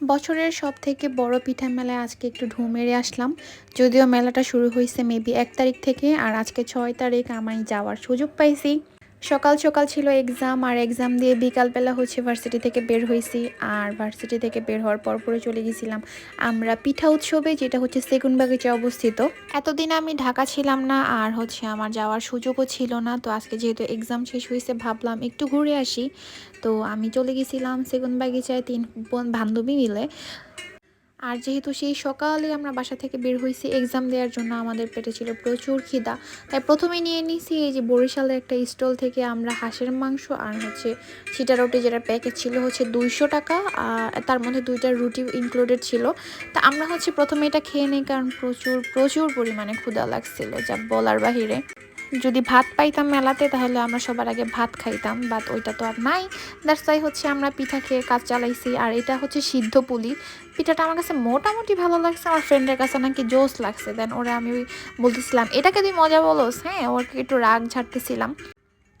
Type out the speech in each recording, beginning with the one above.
বছরের সব থেকে বড় পিঠা মেলায় আজকে একটু ঢু মেরে আসলাম। যদিও মেলাটা শুরু হয়েছে মেবি এক তারিখ থেকে, আর আজকে ছয় তারিখ আমায় যাওয়ার সুযোগ পাইছি। সকাল সকাল ছিল এক্সাম আর এক্সাম দিয়ে বিকালবেলা হচ্ছে ভার্সিটি থেকে বের হয়েছি। আর ভার্সিটি থেকে বের হওয়ার পর পরে চলে গেছিলাম আমরা পিঠা উৎসবে, যেটা হচ্ছে সেগুনবাগিচে অবস্থিত। এতদিন আমি ঢাকা ছিলাম না, আর হচ্ছে আমার যাওয়ার সুযোগও ছিল না। তো আজকে যেহেতু এক্সাম শেষ হয়েছে, ভাবলাম একটু ঘুরে আসি। তো আমি চলে গেছিলাম সেগুনবাগিচায় তিন বোন বান্ধবী মিলে। আর যেহেতু সেই সকালে আমরা বাসা থেকে বের হয়েছি এক্সাম দেওয়ার জন্য আমাদের পেটে ছিল প্রচুর খিদা। তাই প্রথমে নিয়ে নিয়েছি এই যে বরিশালের একটা স্টল থেকে আমরা হাঁসের মাংস আর হচ্ছে সিটা রুটি যেটা প্যাকেট ছিল হচ্ছে দুইশো টাকা তার মধ্যে দুইটা রুটি ইনক্লুডেড ছিল। তা আমরা হচ্ছে প্রথমে এটা খেয়ে নিই কারণ প্রচুর প্রচুর পরিমাণে ক্ষুদা লাগছিল, যা বলার বাহিরে। যদি ভাত পাইতাম মেলাতে, তাহলে আমরা সবার আগে ভাত খাইতাম বাট ওইটা তো আর নাই। দ্যাটস তাই হচ্ছে আমরা পিঠা খেয়ে কাজ চালাইছি, আর এটা হচ্ছে সিদ্ধ পুলি। পিঠাটা আমার কাছে মোটামুটি ভালো লাগছে, আমার ফ্রেন্ডের কাছে নাকি জোস লাগছে। দেন ওরা আমি বলতেছিলাম, এটাকে তুই মজা বলোস? হ্যাঁ ওরকে একটু রাগ ঝাড়তেছিলাম।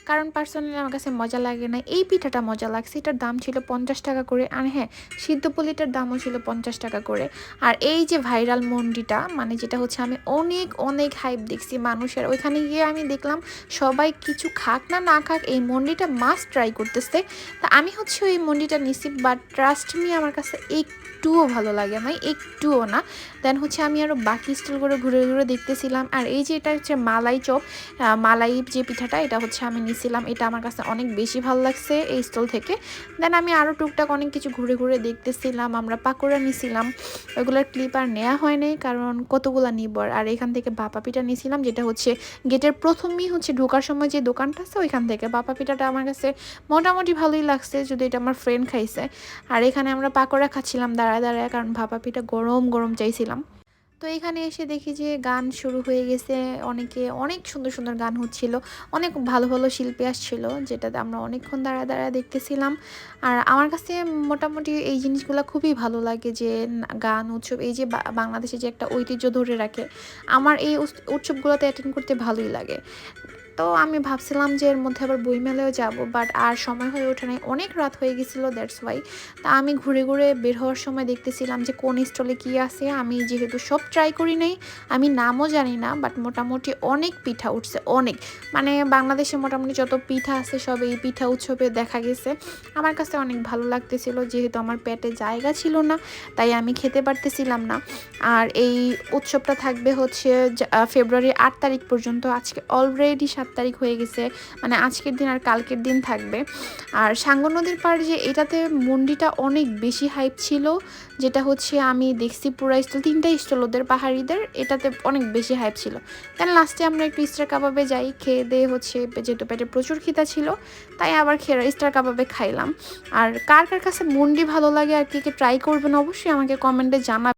কারণ পার্সোনালি আমার কাছে মজা লাগে না। এই পিঠাটা মজা লাগছে। এটার দাম ছিল পঞ্চাশ টাকা করে। আর হ্যাঁ সিদ্ধ পুলিটার দামও ছিল পঞ্চাশ টাকা করে। আর এই যে ভাইরাল মন্ডিটা মানে যেটা হচ্ছে আমি অনেক অনেক হাইপ দেখছি মানুষের। ওইখানে গিয়ে আমি দেখলাম সবাই কিছু খাক না না খাক, এই মন্ডিটা মাস্ট ট্রাই করতেছে। তা আমি হচ্ছে ওই মন্ডিটা নিছি বাট ট্রাস্ট মি আমার কাছে একটুও ভালো লাগে না একটুও না। দেন হচ্ছে আমি আরও বাকি স্টল করে ঘুরে ঘুরে দেখতেছিলাম। আর এই যে এটা হচ্ছে মালাই চপ মালাই যে পিঠাটা, এটা হচ্ছে আমি নিছিলাম এটা আমার কাছে অনেক বেশি ভালো লাগছে এই স্টল থেকে। দেন আমি আরও টুকটাক অনেক কিছু ঘুরে ঘুরে দেখতেছিলাম, আমরা পাকোড়া নিছিলাম ওইগুলোর ক্লিপ আর নেওয়া হয় নাই কারণ কতগুলো নিব আর এখান থেকে বাপা পিঠা নিয়েছিলাম যেটা হচ্ছে গেটের প্রথমেই হচ্ছে ঢোকার সময় যে দোকানটা আছে ওইখান থেকে। বাপা পিঠাটা আমার কাছে মোটামুটি ভালোই লাগছে যদি এটা আমার ফ্রেন্ড খাইছে। আর এখানে আমরা পাকোড়া খাচ্ছিলাম দাঁড়ায় দাঁড়ায় কারণ ভাপা পিঠা গরম গরম চাইছিলাম। তো এখানে এসে দেখি যে গান শুরু হয়ে গেছে। অনেকে অনেক সুন্দর সুন্দর গান হচ্ছিল, অনেক ভালো ভালো শিল্পী আসছিল, যেটাতে আমরা অনেকক্ষণ দাঁড়া দাঁড়া দেখতেছিলাম। আর আমার কাছে মোটামুটি এই জিনিসগুলো খুবই ভালো লাগে যে গান, উৎসব, এই যে বাংলাদেশে যে একটা ঐতিহ্য ধরে রাখে, আমার এই উৎসবগুলোতে অ্যাটেন্ড করতে ভালোই লাগে। তো আমি ভাবছিলাম যে এর মধ্যে আবার বইমেলাও যাব বাট আর সময় হয়ে ওঠে নাই। অনেক রাত হয়ে গেছিল দ্যাটস ওয়াই তা আমি ঘুরে ঘুরে বের হওয়ার সময় দেখতেছিলাম যে কোন স্টলে কী আছে। আমি যেহেতু সব ট্রাই করি নাই, আমি নামও জানি না বাট মোটামুটি অনেক পিঠা উঠছে, অনেক। মানে বাংলাদেশে মোটামুটি যত পিঠা আছে, সব এই পিঠা উৎসবে দেখা গেছে। আমার কাছে অনেক ভালো লাগতেছিল, যেহেতু আমার পেটে জায়গা ছিল না, তাই আমি খেতে পারতেছিলাম না। আর এই উৎসবটা থাকবে হচ্ছে ফেব্রুয়ারি আট তারিখ পর্যন্ত। আজকে অলরেডি সাত সাত তারিখ হয়ে গেছে। মানে আজকের দিন আর কালকের দিন থাকবে। আর সাঙ্গ নদীর পাড় যে এটাতে মন্ডিটা অনেক বেশি হাইপ ছিল, যেটা হচ্ছে আমি দেখছি পুরো স্টল তিনটা স্টল ওদের পাহাড়িদের, এটাতে অনেক বেশি হাইপ ছিল। দেন লাস্টে আমরা একটু স্টার কাবাবে যাই, খেয়ে দিয়ে হচ্ছে যেহেতু পেটে প্রচুর খিতা ছিল, তাই আবার খেয়ে স্টার কাবাবে খাইলাম। আর কার কার কাছে মন্ডি ভালো লাগে আর কে কে ট্রাই করবেন অবশ্যই আমাকে কমেন্টে জানা